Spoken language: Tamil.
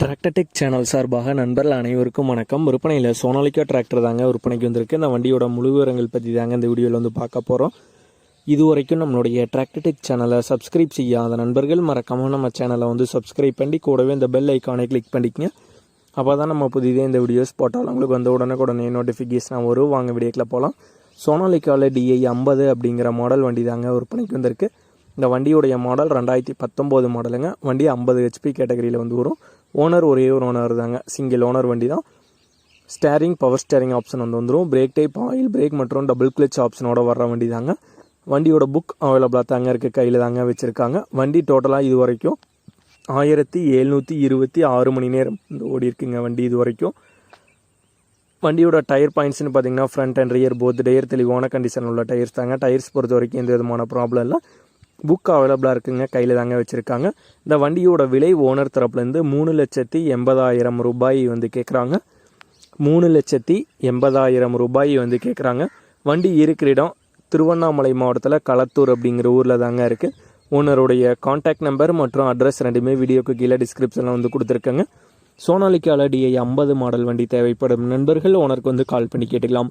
டிராக்டர்டெக் சேனல் சார்பாக நண்பர்கள் அனைவருக்கும் வணக்கம். விற்பனையில் சோனாலிக்கா டிராக்டர் தாங்க விற்பனைக்கு வந்திருக்கு. இந்த வண்டியோட முழு விவரங்கள் பற்றி தாங்க இந்த வீடியோவில் வந்து பார்க்க போகிறோம் இது வரைக்கும் நம்மளுடைய டிராக்டர்டெக் சேனலை சப்ஸ்கிரைப் செய்யாத நண்பர்கள் மறக்காமல் நம்ம சேனலை வந்து சப்ஸ்கிரைப் பண்ணி கூடவே இந்த பெல் ஐக்கானை கிளிக் பண்ணிக்கங்க. அப்போ தான் நம்ம புதிதே இந்த வீடியோஸ் போட்டாலும் உங்களுக்கு வந்து உடனுக்குடனே நோட்டிஃபிகேஷன் வரும். வாங்க வீடியோக்கில் போகலாம் சோனாலிக்காவில் டிஐ ஐம்பது அப்படிங்கிற மாடல் வண்டி தாங்க விற்பனைக்கு வந்திருக்கு. இந்த வண்டியுடைய மாடல் ரெண்டாயிரத்தி பத்தொம்போது மாடலுங்க வண்டி ஐம்பது ஹெச்பி கேட்டகரியில் வந்து வரும். ஓனர் ஒரே ஒரு ஓனர் தாங்க. சிங்கிள் ஓனர் வண்டி தான். ஸ்டேரிங் பவர் ஸ்டேரிங் ஆப்ஷன் வந்து வந்துடும் பிரேக் டைப் ஆயில் பிரேக் மற்றும் டபுள் கிளச் ஆப்ஷனோட வர்ற வண்டி தாங்க. வண்டியோட புக் அவைலபிளாக தாங்க இருக்குது கையில் தாங்க வச்சுருக்காங்க. வண்டி டோட்டலாக இது வரைக்கும் ஆயிரத்தி எழுநூற்றி இருபத்தி ஆறு மணி நேரம் வந்து ஓடி இருக்குங்க வண்டி இது வரைக்கும் வண்டியோட டயர் பாயிண்ட்ஸ்னு பார்த்தீங்கன்னா front and rear both tyre தெளிவான கண்டிஷன் உள்ள டயர்ஸ் தாங்க. டயர்ஸ் பொறுத்த வரைக்கும் எந்த விதமான ப்ராப்ளம் இல்லை. புக் அவைலபிளாக இருக்குங்க. கையில் தாங்க வச்சுருக்காங்க. இந்த வண்டியோட விலை ஓனர் தரப்புலேருந்து மூணு லட்சத்தி எண்பதாயிரம் ரூபாய் வந்து கேட்குறாங்க மூணு லட்சத்தி எண்பதாயிரம் ரூபாய் வந்து கேட்குறாங்க வண்டி இருக்கிற இடம் திருவண்ணாமலை மாவட்டத்தில் களத்தூர் அப்படிங்கிற ஊரில் தாங்க இருக்குது ஓனருடைய காண்டாக்ட் நம்பர் மற்றும் அட்ரஸ் ரெண்டுமே வீடியோக்கு கீழே டிஸ்கிரிப்ஷனில் வந்து கொடுத்துருக்கேங்க. சோனாலிக்கு அலடியை ஐம்பது மாடல் வண்டி தேவைப்படும். நண்பர்கள் ஓனருக்கு வந்து கால் பண்ணி கேட்டுக்கலாம்.